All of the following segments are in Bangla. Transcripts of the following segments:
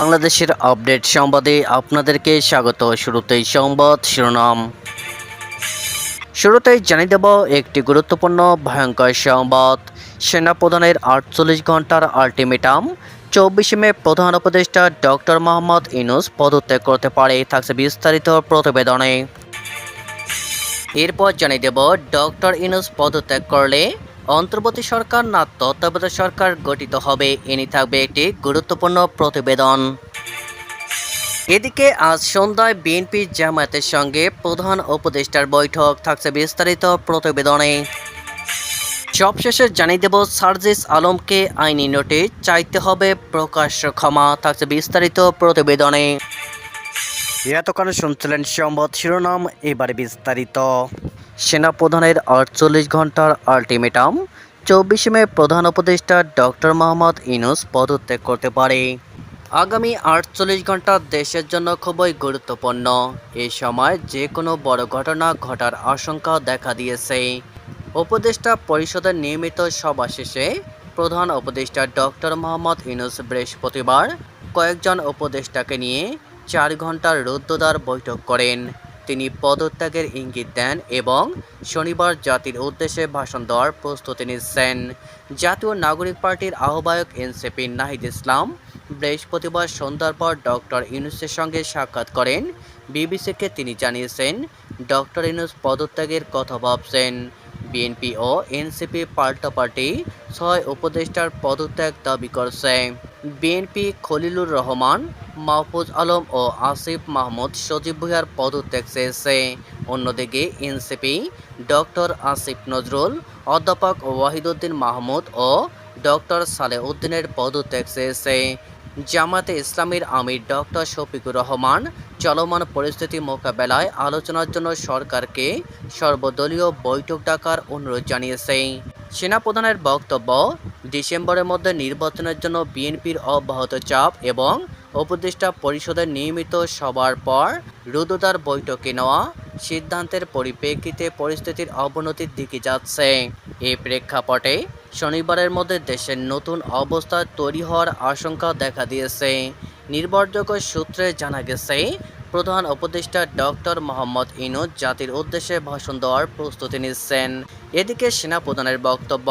বাংলাদেশের আপডেট সংবাদে আপনাদেরকে স্বাগত। শুরুতেই সংবাদ শিরোনাম। শুরুতেই জানিয়ে দেব একটি গুরুত্বপূর্ণ ভয়ঙ্কর সংবাদ। সেনাপ্রধানের আটচল্লিশ ঘণ্টার আলটিমেটাম। চব্বিশে মে প্রধান উপদেষ্টা ডক্টর মোহাম্মদ ইনুস পদত্যাগ করতে পারে, থাকছে বিস্তারিত প্রতিবেদনে। এরপর জানিয়ে দেব, ডক্টর ইনুস পদত্যাগ করলে অন্তর্বর্তী সরকার না তত্ত্বাবধায়ক সরকার গঠিত হবে, এনি থাকবে একটি গুরুত্বপূর্ণ প্রতিবেদন। এদিকে আজ সন্ধ্যায় বিএনপি জামায়াতের সঙ্গে প্রধান উপদেষ্টার বৈঠক থাকছে বিস্তারিত প্রতিবেদনে। সবশেষে জানিয়ে দেব, সার্জিস আলমকে আইনি নোটিশ চাইতে হবে, প্রকাশ্য ক্ষমা থাকছে বিস্তারিত প্রতিবেদনে। এতক্ষণ শুনছিলেন সংবাদ শিরোনাম, এবারে বিস্তারিত। সেনাপ্রধানের আটচল্লিশ ঘণ্টার আলটিমেটাম। চব্বিশে মে প্রধান উপদেষ্টা ডক্টর মোহাম্মদ ইনুস পদত্যাগ করতে পারে। আগামী আটচল্লিশ ঘণ্টা দেশের জন্য খুবই গুরুত্বপূর্ণ। এই সময় যে কোনো বড় ঘটনা ঘটার আশঙ্কা দেখা দিয়েছে। উপদেষ্টা পরিষদের নিয়মিত সভা শেষে প্রধান উপদেষ্টা ডক্টর মোহাম্মদ ইনুস বৃহস্পতিবার কয়েকজন উপদেষ্টাকে নিয়ে চার ঘণ্টার রুদ্ধদ্বার বৈঠক করেন। তিনি পদত্যাগের ইঙ্গিত দেন এবং শনিবার জাতির উদ্দেশ্যে ভাষণ দেওয়ার প্রস্তুতি নিচ্ছেন। জাতীয় নাগরিক পার্টির আহ্বায়ক এনসিপি নাহিদ ইসলাম বৃহস্পতিবার সন্ধ্যার পর ডক্টর ইউনুসের সঙ্গে সাক্ষাৎ করেন। বিবিসিকে তিনি জানিয়েছেন, ডক্টর ইউনুস পদত্যাগের কথা ভাবছেন। বিএনপি ও এনসিপি পাল্টাপাল্টি ছয় উপদেষ্টার পদত্যাগ দাবি করছে। বিএনপি খলিলুর রহমান, মাহফুজ আলম ও আসিফ মাহমুদ সজীব ভুইয়ার পদত্যাগ চেয়েছে। অন্যদিকে এনসিপি, ডক্টর আসিফ নজরুল, অধ্যাপক ওয়াহিদুদ্দিন মাহমুদ ও ডক্টর সালেহ উদ্দিনের পদত্যাগ চেয়েছে। জামাতে ইসলামীর আমির ডক্টর শফিকুর রহমান চলমান পরিস্থিতি মোকাবেলায় আলোচনার জন্য সরকারকে সর্বদলীয় বৈঠক ডাকার অনুরোধ জানিয়েছে। সেনাপ্রধানের বক্তব্য ডিসেম্বরের মধ্যে নির্বাচনের জন্য বিএনপির অব্যাহত চাপ এবং উপদেষ্টা পরিষদের নিয়মিত সবার পর রুদুদার বৈঠকে নেওয়া সিদ্ধান্তের পরিপ্রেক্ষিতে পরিস্থিতির অবনতির দিকে যাচ্ছে। এই প্রেক্ষাপটে শনিবারের মধ্যে দেশের নতুন অবস্থা তৈরি হওয়ার আশঙ্কা দেখা দিয়েছে। নির্ভরযোগ্য সূত্রে জানা গেছে, প্রধান উপদেষ্টা ডক্টর মোহাম্মদ ইনুজ জাতির উদ্দেশ্যে ভাষণ দেওয়ার প্রস্তুতি নিচ্ছেন। এদিকে সেনাপ্রধানের বক্তব্য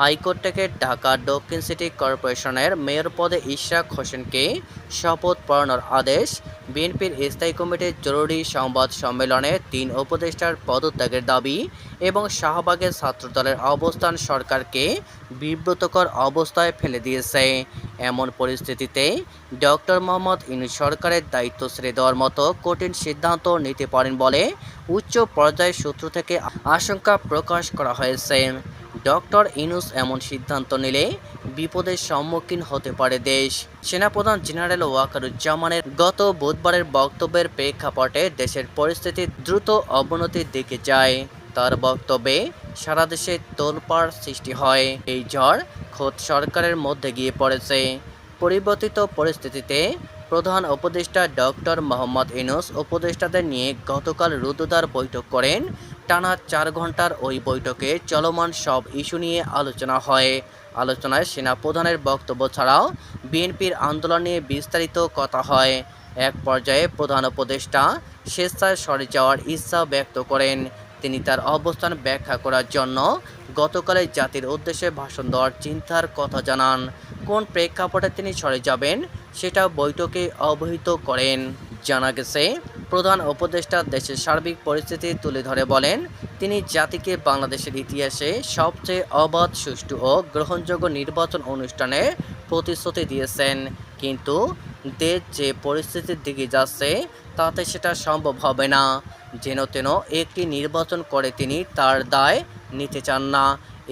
হাইকোর্ট থেকে ঢাকা দক্ষিণ সিটি কর্পোরেশনের মেয়র পদে ইশরাক হোসেনকে শপথ পড়ানোর আদেশ বিএনপির স্থায়ী কমিটির জরুরি সংবাদ সম্মেলনে তিন উপদেষ্টার পদত্যাগের দাবি এবং শাহবাগের ছাত্রদলের অবস্থান সরকারকে বিব্রতকর অবস্থায় ফেলে দিয়েছে। এমন পরিস্থিতিতে ডক্টর মোহাম্মদ ইনু সরকারের দায়িত্ব ছেড়ে দেওয়ার মতো কঠিন সিদ্ধান্ত নিতে পারেন বলে উচ্চ পর্যায়ের সূত্র থেকে আশঙ্কা প্রকাশ করা হয়েছে। ডক্টর ইনুস এমন সিদ্ধান্ত নিলে বিপদের সম্মুখীন হতে পারে দেশ। সেনাপ্রধান জেনারেল ওয়াকারুজ্জামানের গত বুধবারের বক্তব্যের প্রেক্ষাপটে দেশের পরিস্থিতি দ্রুত অবনতির দিকে যায়। তার বক্তব্যে সারা দেশে তোলপাড় সৃষ্টি হয়। এই ঝড় খোদ সরকারের মধ্যে গিয়ে পড়েছে। পরিবর্তিত পরিস্থিতিতে প্রধান উপদেষ্টা ডক্টর মোহাম্মদ ইনুস উপদেষ্টাদের নিয়ে গতকাল রুদুদার বৈঠক করেন টানা চার ঘণ্টার ওই বৈঠকে চলমান সব ইস্যু নিয়ে আলোচনা হয়। আলোচনায় সেনা প্রধানের বক্তব্য ছাড়াও বিএনপির আন্দোলন নিয়ে বিস্তারিত কথা হয়। এক পর্যায়ে প্রধান উপদেষ্টা স্বেচ্ছায় সরে যাওয়ার ইচ্ছা ব্যক্ত করেন। তিনি তার অবস্থান ব্যাখ্যা করার জন্য গতকালের জাতির উদ্দেশ্যে ভাষণ দেওয়ার চিন্তার কথা জানান। কোন প্রেক্ষাপটে তিনি সরে যাবেন সেটা বৈঠকে অবহিত করেন। জানা গেছে প্রধান উপদেষ্টা দেশের সার্বিক পরিস্থিতি তুলে ধরে বলেন, তিনি জাতিকে বাংলাদেশের ইতিহাসে সবচেয়ে অবাধ, সুষ্ঠু ও গ্রহণযোগ্য নির্বাচন অনুষ্ঠানে প্রতিশ্রুতি দিয়েছেন। কিন্তু দেশ যে পরিস্থিতির দিকে যাচ্ছে, তাতে সেটা সম্ভব হবে না। যেন তেন একটি নির্বাচন করে তিনি তার দায় নিতে চান না।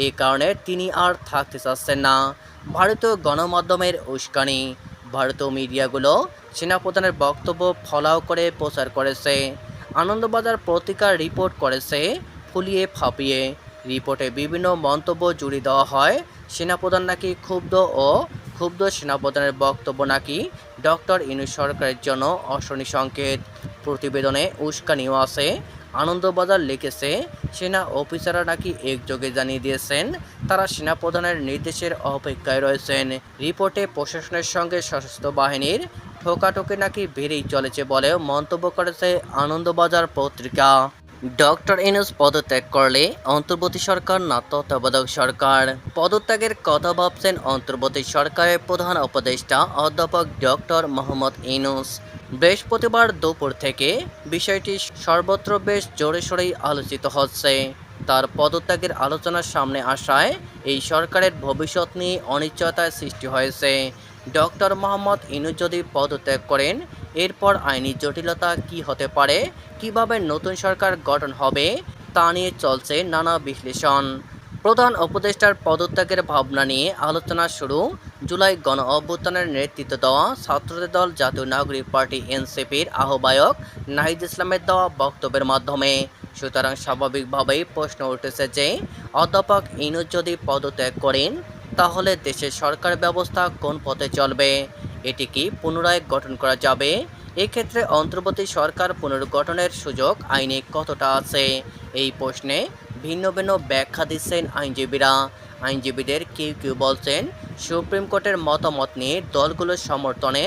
এই কারণে তিনি আর থাকতে চাচ্ছেন না। ভারতীয় গণমাধ্যমের উস্কানি ভারতীয় মিডিয়াগুলো সেনাপ্রধানের বক্তব্য ফলাও করে প্রচার করেছে। আনন্দবাজার পত্রিকার রিপোর্ট করেছে ফুলিয়ে ফাঁপিয়ে। রিপোর্টে বিভিন্ন মন্তব্য জুড়ে দেওয়া হয়, সেনাপ্রধান নাকি ক্ষুব্ধ ও ক্ষুব্ধ সেনাপ্রধানের বক্তব্য নাকি ডক্টর ইনু সরকারের জন্য অশনি সংকেত। প্রতিবেদনে উস্কানিও আছে, আনন্দবাজার লিখেছে সেনা অফিসাররা নাকি একযোগে জানিয়ে দিয়েছেন, তারা সেনা প্রধানের নির্দেশের অপেক্ষায় রয়েছেন। রিপোর্টে প্রশাসনের সঙ্গে সশস্ত্র বাহিনীর ঠোকাঠোকি নাকি বেড়েই চলেছে বলেও মন্তব্য করেছে আনন্দবাজার পত্রিকা। ডক্টর ইনুস পদত্যাগ করলে অন্তর্বর্তী সরকার না তত্ত্বাবধায়ক সরকার। পদত্যাগের কথা ভাবছেন অন্তর্বর্তী সরকারের প্রধান উপদেষ্টা অধ্যাপক ডক্টর মোহাম্মদ ইনুস। বৃহস্পতিবার দুপুর থেকে বিষয়টি সর্বত্র বেশ জোরে সোরেই আলোচিত হচ্ছে। তার পদত্যাগের আলোচনার সামনে আসায় এই সরকারের ভবিষ্যৎ নিয়ে অনিশ্চয়তার সৃষ্টি হয়েছে। ডক্টর মোহাম্মদ ইনুস যদি পদত্যাগ করেন এরপর আইনি জটিলতা কি হতে পারে? কীভাবে নতুন সরকার গঠন হবে? তা নিয়ে চলছে নানা বিশ্লেষণ। প্রধান উপদেষ্টার পদত্যাগের ভাবনা নিয়ে আলোচনা শুরু। জুলাই গণ অভ্যুত্থানের নেতৃত্ব দেওয়া ছাত্রদের দল জাতীয় নাগরিক পার্টি এনসিপির আহ্বায়ক নাহিদ ইসলামের দেওয়া বক্তব্যের মাধ্যমে। সুতরাং স্বাভাবিকভাবেই প্রশ্ন উঠেছে যে, অধ্যাপক ইনুজ যদি পদত্যাগ করেন, তাহলে দেশের সরকার ব্যবস্থা কোন পথে চলবে? এটি কি পুনরায় গঠন করা যাবে? এক্ষেত্রে অন্তর্বর্তী সরকার পুনর্গঠনের সুযোগ আইনে কতটা আছে? এই প্রশ্নে ভিন্ন ভিন্ন ব্যাখ্যা দিচ্ছেন আইনজীবীরা। আইনজীবীদের কেউ কেউ বলছেন, সুপ্রিম কোর্টের মতামত নিয়ে দলগুলোর সমর্থনে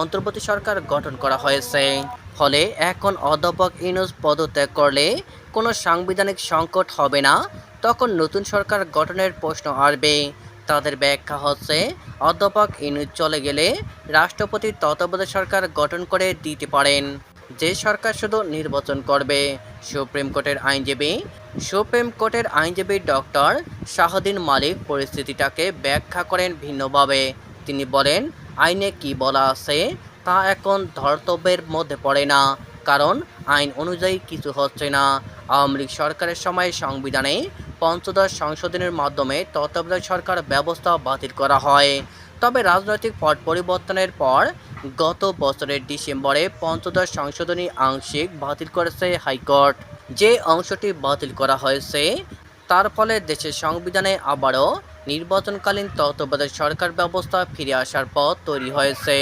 অন্তর্বর্তী সরকার গঠন করা হয়েছে। ফলে এখন অধ্যাপক ইনুস পদত্যাগ করলে কোনো সাংবিধানিক সংকট হবে না, তখন নতুন সরকার গঠনের প্রশ্ন আসবে। তাদের ব্যাখ্যা হচ্ছে, অধ্যাপক ইনুজ চলে গেলে রাষ্ট্রপতি তত্ত্বাবধায়ক সরকার গঠন করে দিতে পারেন। যে সরকার শুধু নির্বাচন করবে, সুপ্রিম কোর্টের আইনজীবী, সুপ্রিম কোর্টের আইনজীবী ডক্টর শাহদিন মালিক পরিস্থিতিটাকে ব্যাখ্যা করেন ভিন্নভাবে। তিনি বলেন, আইনে কি বলা আছে, তা এখন ধর্তব্যের মধ্যে পড়ে না, কারণ আইন অনুযায়ী কিছু হচ্ছে না। আওয়ামী লীগ সরকারের সময় সংবিধানে পঞ্চদশ সংশোধনের মাধ্যমে তত্ত্বাবধায়ক সরকার ব্যবস্থা বাতিল করা হয়। তবে রাজনৈতিক পট পরিবর্তনের পর গত বছরের ডিসেম্বরে পঞ্চদশ সংশোধনী আংশিক বাতিল করেছে হাইকোর্ট। যে অংশটি বাতিল করা হয়েছে, তার ফলে দেশের সংবিধানে আবারও নির্বাচনকালীন তত্ত্বাবধায়ক সরকার ব্যবস্থা ফিরে আসার পথ তৈরি হয়েছে।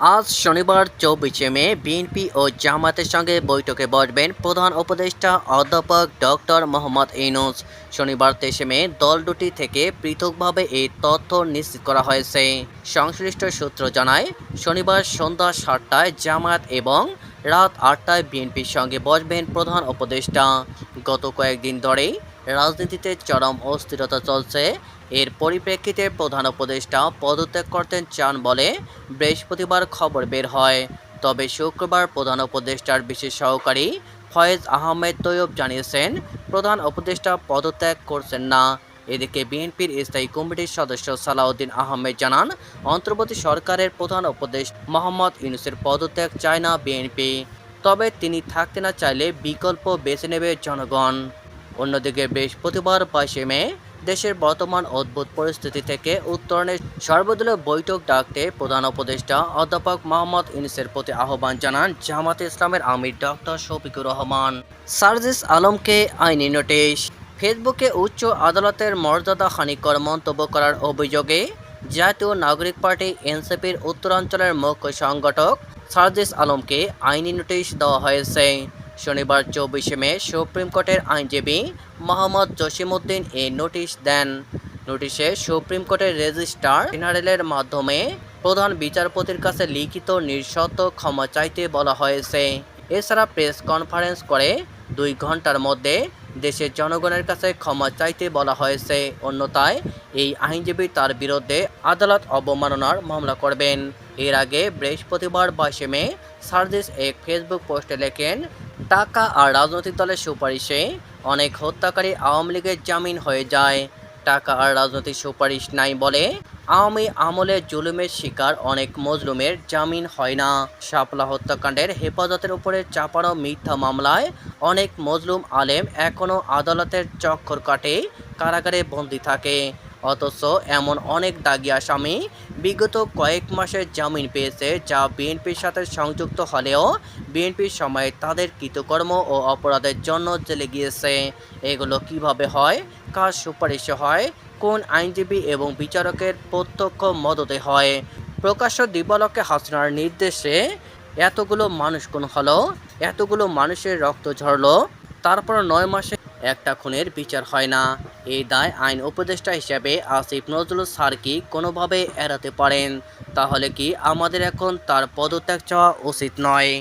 আজ শনিবার, চব্বিশে মে, বিএনপি ও জামাতের সঙ্গে বৈঠকে বসবেন প্রধান উপদেষ্টা অধ্যাপক ডক্টর মোহাম্মদ ইনুস শনিবার, তেইশে মে, দল দুটি থেকে পৃথকভাবে এই তথ্য নিশ্চিত করা হয়েছে। সংশ্লিষ্ট সূত্র জানায়, শনিবার সন্ধ্যা সাতটায় জামায়াত এবং রাত আটটায় বিএনপির সঙ্গে বসবেন প্রধান উপদেষ্টা। গত কয়েকদিন ধরেই রাজনীতিতে চরম অস্থিরতা চলছে। এর পরিপ্রেক্ষিতে প্রধান উপদেষ্টা পদত্যাগ করতে চান বলে বৃহস্পতিবার খবর বের হয়। তবে শুক্রবার প্রধান উপদেষ্টার বিশেষ সহকারী ফয়েজ আহমেদ তৈয়ব জানিয়েছেন, প্রধান উপদেষ্টা পদত্যাগ করছেন না। এদিকে বিএনপির স্থায়ী কমিটির সদস্য সালাউদ্দিন আহমেদ জানান, অন্তর্বর্তী সরকারের প্রধান উপদেশ মোহাম্মদ ইউনুসের পদত্যাগ চায় না বিএনপি। তবে তিনি থাকতে না চাইলে বিকল্প বেছে নেবে জনগণ। অন্যদিকে বৃহস্পতিবার বাইশে মে দেশের বর্তমান অদ্ভুত পরিস্থিতি থেকে উত্তরণের সর্বদলীয় বৈঠক ডাকতে প্রধান উপদেষ্টা অধ্যাপক মোহাম্মদ ইউনুসের প্রতি আহ্বান জানান জামাত ইসলামের আমির ডক্টর শফিকুর রহমান। সার্জিস আলমকে আইনি নোটিশ। ফেসবুকে উচ্চ আদালতের মর্যাদা হানিকর মন্তব্য করার অভিযোগে জাতীয় নাগরিক পার্টি এনসিপির উত্তরাঞ্চলের মুখ্য সংগঠক সার্জিস আলমকে আইনি নোটিশ দেওয়া হয়েছে। শনিবার চব্বিশে মে সুপ্রিম কোর্টের আইনজীবী মোহাম্মদ জসিমউদ্দিন এ নোটিশ দেন। নোটিশে সুপ্রিম কোর্টের রেজিস্ট্রার জেনারেলের মাধ্যমে প্রধান বিচারপতির কাছে লিখিত নিঃশর্ত ক্ষমা চাইতে বলা হয়েছে। এছাড়া প্রেস কনফারেন্স করে দুই ঘণ্টার মধ্যে দেশের জনগণের কাছে ক্ষমা চাইতে বলা হয়েছে। অন্যথায় এই আইনজীবী তার বিরুদ্ধে আদালত অবমাননার মামলা করবেন। এর আগে বৃহস্পতিবার বাইশে মে সার্জিস এক ফেসবুক পোস্টে লেখেন টাকা আর রাজনৈতিক দলের সুপারিশে অনেক হত্যাকারী আওয়ামী লীগের জামিন হয়ে যায়। টাকা আর রাজনৈতিক সুপারিশ নাই বলে আওয়ামী আমলে জুলুমের শিকার অনেক মজলুমের জামিন হয় না। শাপলা হত্যাকাণ্ডের হেফাজতের উপরে চাপানো মিথ্যা মামলায় অনেক মজলুম আলেম এখনও আদালতের চক্কর কাটে, কারাগারে বন্দী থাকে। অথচ এমন অনেক দাগি আসামি বিগত কয়েক মাসের জামিন পেয়েছে যা বিএনপির সাথে সংযুক্ত হলেও বিএনপির সময়ে তাদের কৃতকর্ম ও অপরাধের জন্য জেলে গিয়েছে। এগুলো কীভাবে হয়, কার সুপারিশে হয়, কোন আইনজীবী এবং বিচারকের প্রত্যক্ষ মদতে হয়, প্রকাশ্য দিবালকে হাসনার নির্দেশে এতগুলো মানুষ কোন হলো, এতগুলো মানুষের রক্ত ঝরলো, তারপর নয় মাসে একটা খুনের বিচার হয় না। এই দায় আইন উপদেষ্টা হিসেবে আসিফ নজরুল স্যার কি কোনোভাবে এড়াতে পারেন? তাহলে কি আমাদের এখন তার পদত্যাগ চাওয়া উচিত নয়?